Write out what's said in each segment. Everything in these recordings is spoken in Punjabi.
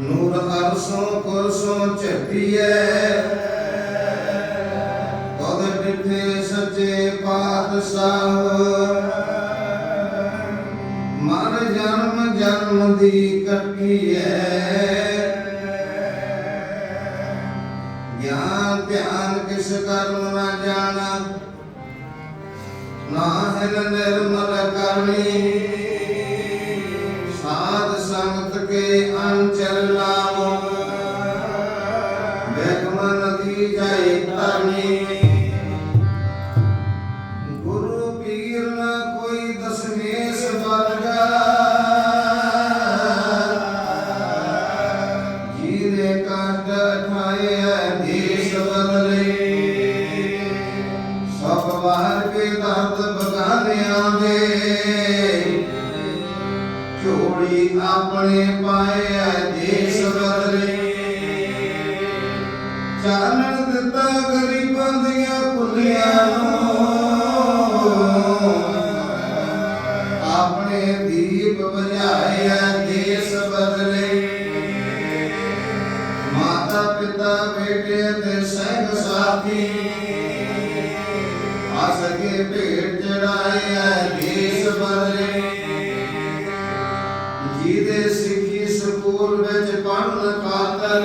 ਨੂਰ ਅਰਸੋਂ ਕੁਰਸੋਂ ਝਪੀਐ ਤਦ ਡਿਠੇ ਸੱਚੇ ਪਾਤਸ਼ਾਹ। ਮਰ ਜਨਮ ਜਨਮ ਦੀ ਕੱਟੀਐ। ਗਿਆਨ ਧਿਆਨ ਕਿਸ ਕਰਮ ਨਾ ਜਾਣਾ। ਨਾਹਿਨ ਨਿਰਮਲ ਕਰਨੀ ਸਭ ਕੇ ਦਰਦ ਬਗਾਨਿਆਂ ਦੇ। ਝੋਲੀ ਆਪਣੇ ਪਾਏ ਐ ਦੇਸ਼ ਬਦਲੇ। ਚਾਨਣ ਦਿੱਤਾ ਗਰੀਬਾਂ ਦੀਆਂ ਭੁੱਲੀਆਂ ਨੂੰ। ਆਪਣੇ ਦੀਪ ਬੁਝਾਏ ਐ ਦੇਸ਼ ਬਦਲੇ। ਮਾਤਾ ਪਿਤਾ ਬੇਟੇ ਤੇ ਸੰਗ ਸਾਥੀ। ਹੱਸ ਕੇ ਭੇਟ ਚੜਾਏ ਐ, ਦੇਸ਼ ਬਦਲੇ। ਜਿਹਦੇ ਸਿੱਖੀ ਸਕੂਲ ਵਿੱਚ ਪੜਨ ਖਾਤਰ।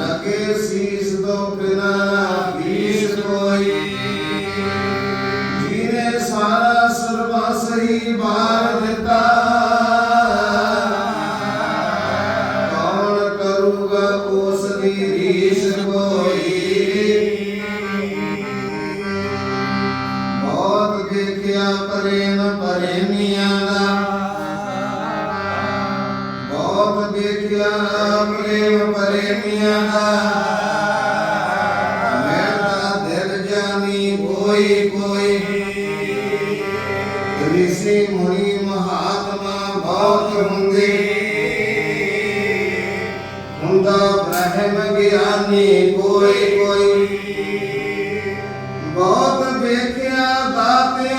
ਲੱਗੇ ਸੀਸ ਤੋਂ ਬਿਨਾ ਫੀਸ ਕੋਈ। ਜਿਹਨੇ ਸਾਰਾ ਸਰਬਸ ਹੀ ਬਾਰ ਦੇਖਿਆ ਪ੍ਰੇਮ, ਪ੍ਰੇਮੀਆਂ ਦਾ। ਬਹੁਤ ਦੇਖਿਆ, ਪ੍ਰੇਮ, ਪ੍ਰੇਮੀਆਂ ਦਾ। ਮੇਰਾ ਦਿਲ ਜਾਣੀ ਕੋਈ ਕੋਈ। ਰਿਸ਼ੀ ਮੁਨੀ ਮਹਾਤਮਾ ਬਹੁਤ ਹੁੰਦੇ। ਹੁੰਦਾ ਬ੍ਰਹਮ ਗਿਆਨੀ ਕੋਈ